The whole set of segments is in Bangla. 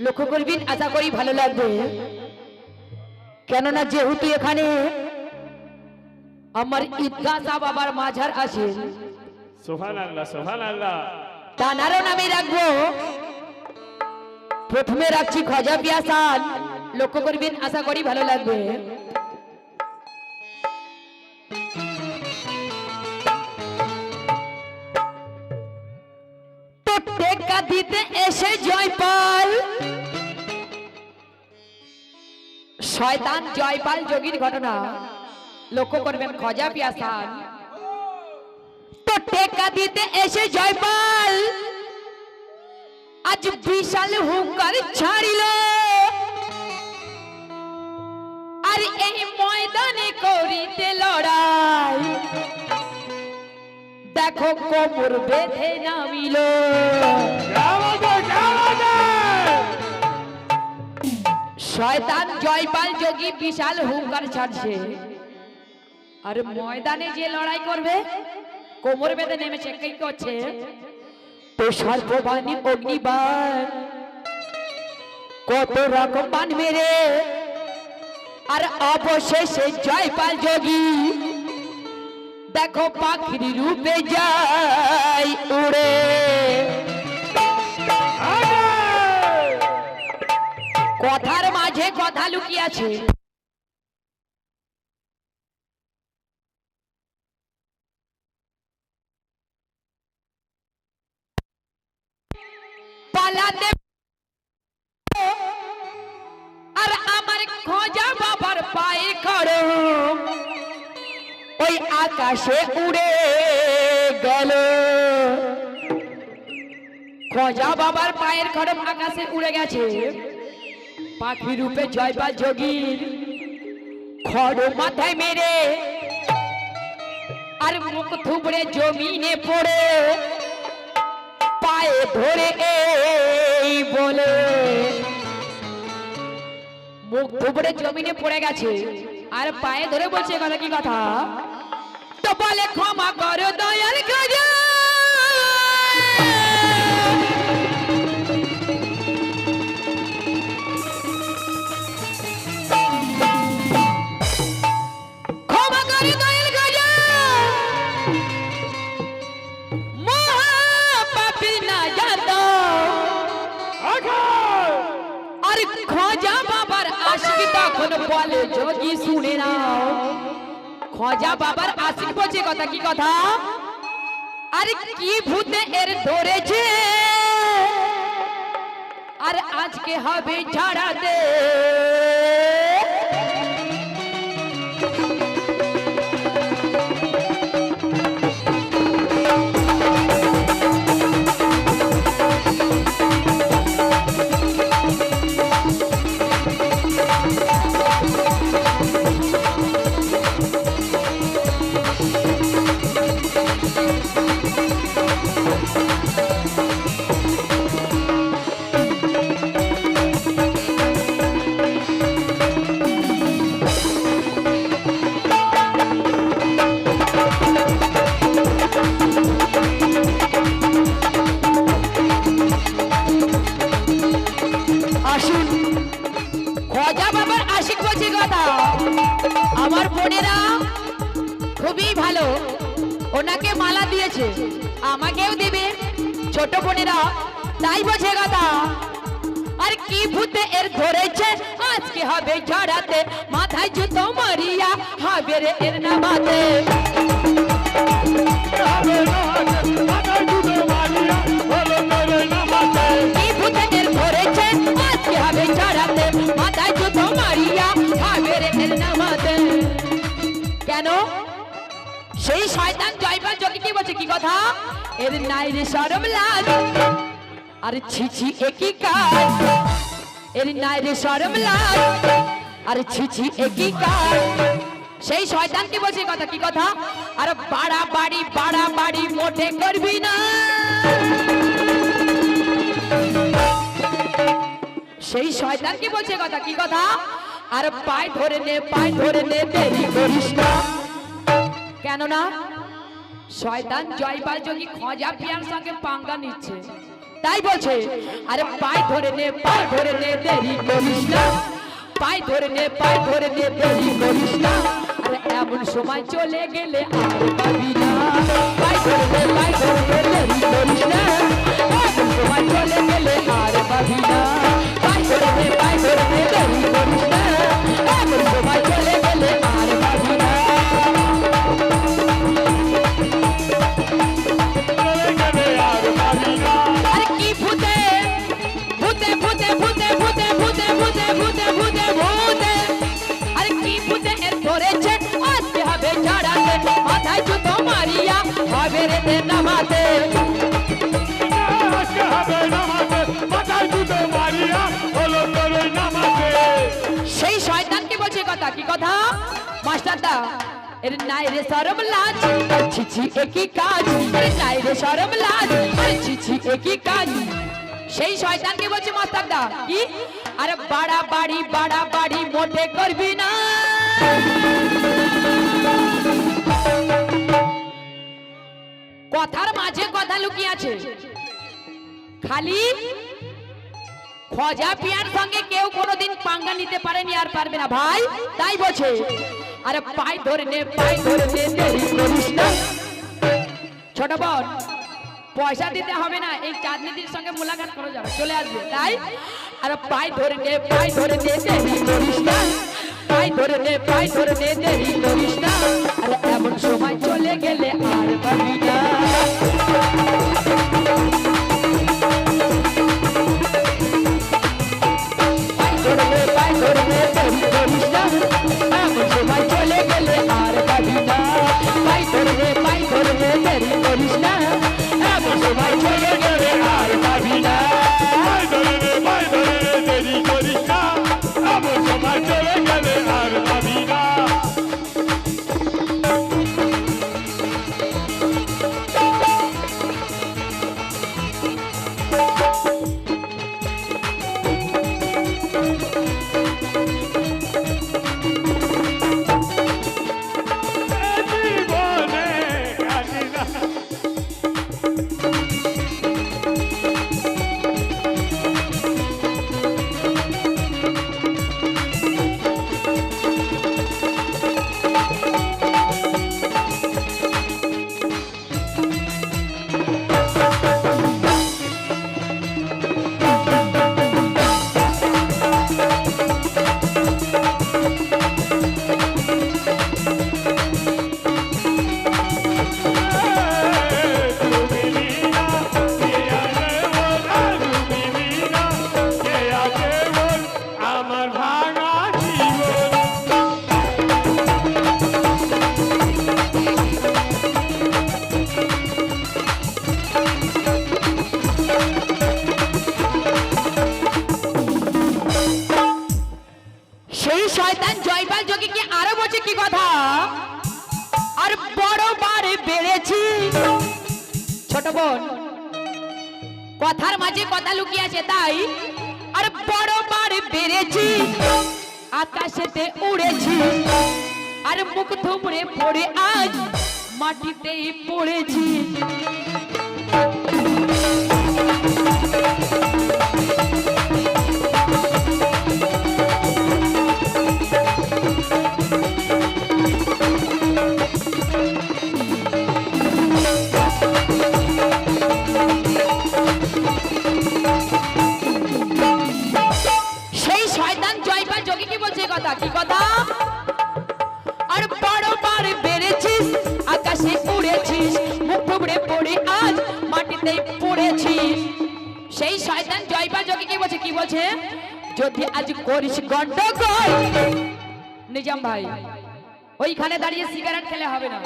লক্ষ্য করবেন আশা করি ভালো লাগবে। কেননা যেহেতু এখানে আমার ঈদগাহ সাহ বাবার মাঝার আছে সোহান আল্লাহ সোহান আল্লাহ তানারও নামে রাখব। প্রথমে রাখছি খজা পিয়াসান। লক্ষ্য করবেন আশা করি ভালো লাগবে। শয়তান জয়পাল যোগীর ঘটনা। লক্ষ্য করবেন, খজা পিয়াসান। তো টেক্কা দিতে এসে জয়পাল আজ বিশাল হুঙ্কার ছাড়িল। আর এই ময়দানে করিতে লড়াই। দেখো কোমর বেঁধে নামিল। শয়তান জয়পাল যোগী বিশাল হুঙ্কার ছাড়ছে। আর ময়দানে যে লড়াই করবে, কোমর বেঁধে নেমেছে, কি করছে? তো সর্ববাণী অগ্নিবাণ। কত রকম বান মেরে। আর অবশেষে জয়পাল যোগী দেখো পাখির রূপে যাই উড়ে। পালাতে আর আমার খোঁজা বাবার পায়ে খড়ো ওই আকাশে উড়ে গেল। খোঁজা বাবার পায়ের খড়ম আকাশে উড়ে গেছে। পাখি রূপে জয়বা যোগীর। খড় মাথায় মেরে আর মুখ থুবড়ে জমিনে পড়ে। পায়ে ধরে এই বলে। মুখ থুবড়ে জমিনে পড়ে গেছে আর পায়ে ধরে বলছে কথা কি কথা? তো বলে ক্ষমা করো দয়াল খাজা তখন বলে যোগী শুনে নাও। খোঁজা বাবার আশিক বলছে কথা, কি কথা? আর কি ভূতে এর ধরেছে? আর আজকে হবে ছাড়াতে দিয়েছে আমাকেও দিবে, ছোট বোনেরা, তাই বোঝে কথা। আর কি ভূতে এর ধরেছে, আজকে হবে ঝড়াতে, মাথায় জুতো মারিয়া হবে রে এর নামাতে। কেন? সেই শয়তান জয়পাল যোগী কি বলছে, কি কথা? এর নাই রে সরম লাজ আর ছি ছি একই কাজ এর নাই রে সরম লাজ আর ছি ছি একই কাজ সেই শয়তান কি বলছে কথা? কি কথা? আর বাড়া বাড়ি বাড়া বাড়ি মোটে করবি না। সেই শয়তান কি বলছে কথা? কি কথা? আর পায় ধরে নে, পায় ধরে নে, দেরি করিস না। কেননা শয়তান জয়পাল যোগী খজা পিয়ার সঙ্গে পাঙ্গা নিচ্ছে। তাই বলছে, আরে পাই ধরে নে পাই ধরে নে, দেরি করিস না। পাই ধরে নে পাই ধরে নে, দেরি করিস না। আরে এমন সময় চলে গেলে আর পাবি না। পাই ধরে নে পাই ধরে নে, দেরি করিস না। এমন সময় চলে গেলে আর পাবি না। হবে নামাতে। আজকে হবে নামাজে মাথায় দুটো মারিয়া হলো তোর ওই সেই শয়তানকে বলছে কথা কি কথা? মাস্টারদা এর নাই রে শরম লাজ ছি ছি একই কাজ। আরে নাই রে শরম লাজ আরে ছি ছি একই কাজ। সেই শয়তানকে বলছে মাস্টারদা কি? আরে বাড়া বাড়ি বাড়া বাড়ি মোটে করবি না। কথার মাঝে কথা লুকিয়ে আছে খালি খজা পিয়ার সঙ্গে কেউ কোনোদিন পাঙ্গা নিতে পারেনি আর পারবে না। ভাই, তাই বলছে। আরে পাই ধরে নে পাই ধরে নে ছোট বোন, পয়সা দিতে হবে না, এই চাঁদনিদির সঙ্গে মোলাকাত করা যাবে, চলে আসবে। তাই? আরে পাই ধরে নে পাই ধরে না। পাই ধরে নে পাই ধরে নে, দেরি করিস না। আরে এমন সময় চলে গেলে আর পাবি না। বলছে কি কথা? আর বড় বারে বেড়েছি। ছোট বোন, কথার মাঝে কথা লুকিয়ে আছে, তাই আর বড় বারে বেড়েছি। আকাশেতে উড়েছি, আর মুখ থুমড়ে পড়ে আজ মাটিতেই পড়েছি। কথা, কি কথা? আর বড় বার বেড়েছিস, আকাশে উড়েছিস মুখ থুবড়ে পড়ে আজ মাটিতে পড়েছিস। সেই শয়তান জয়পাল যোগী কি বলছে কি বলছে? যদি আজ করিস গন্ডগোল, নিজাম ভাই, ওইখানে দাঁড়িয়ে সিগারেট খেলে হবে না।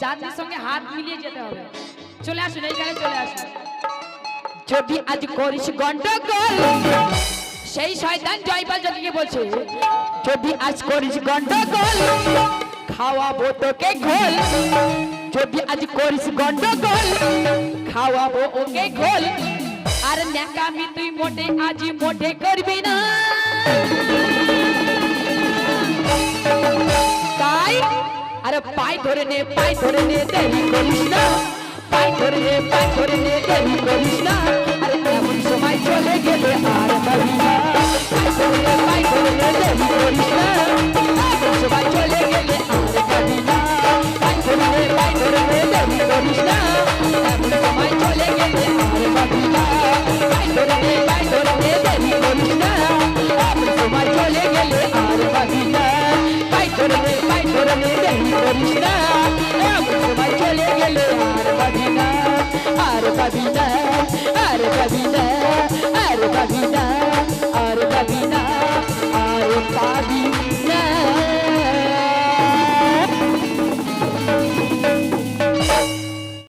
চাঁদের সঙ্গে হাত মিলিয়ে যেতে হবে। চলে আসুন, এইখানে চলে আসুন। যদি আজ করিস গন্ডগোল সেই শয়তান জয়পাল কি বলছে, যদি আজ করিস গন্ডগোল, খাওয়াবো তোকে ঘোল। যদি আজ করিস গন্ডগোল, খাওয়াবো ওকে ঘোল। আর ন্যাকামি তুই মোটে আজি মোটে করবি না। তাই, আরে পাই ধরে নে পাই ধরে নে, দেরি করিস না। পাই ধরে নে পাই ধরে নে, দেরি করিস না। আরে এমন সময় চলে গেলে আ कबीरा मुसलमान चले गए हर कबीरा are Kabira her are her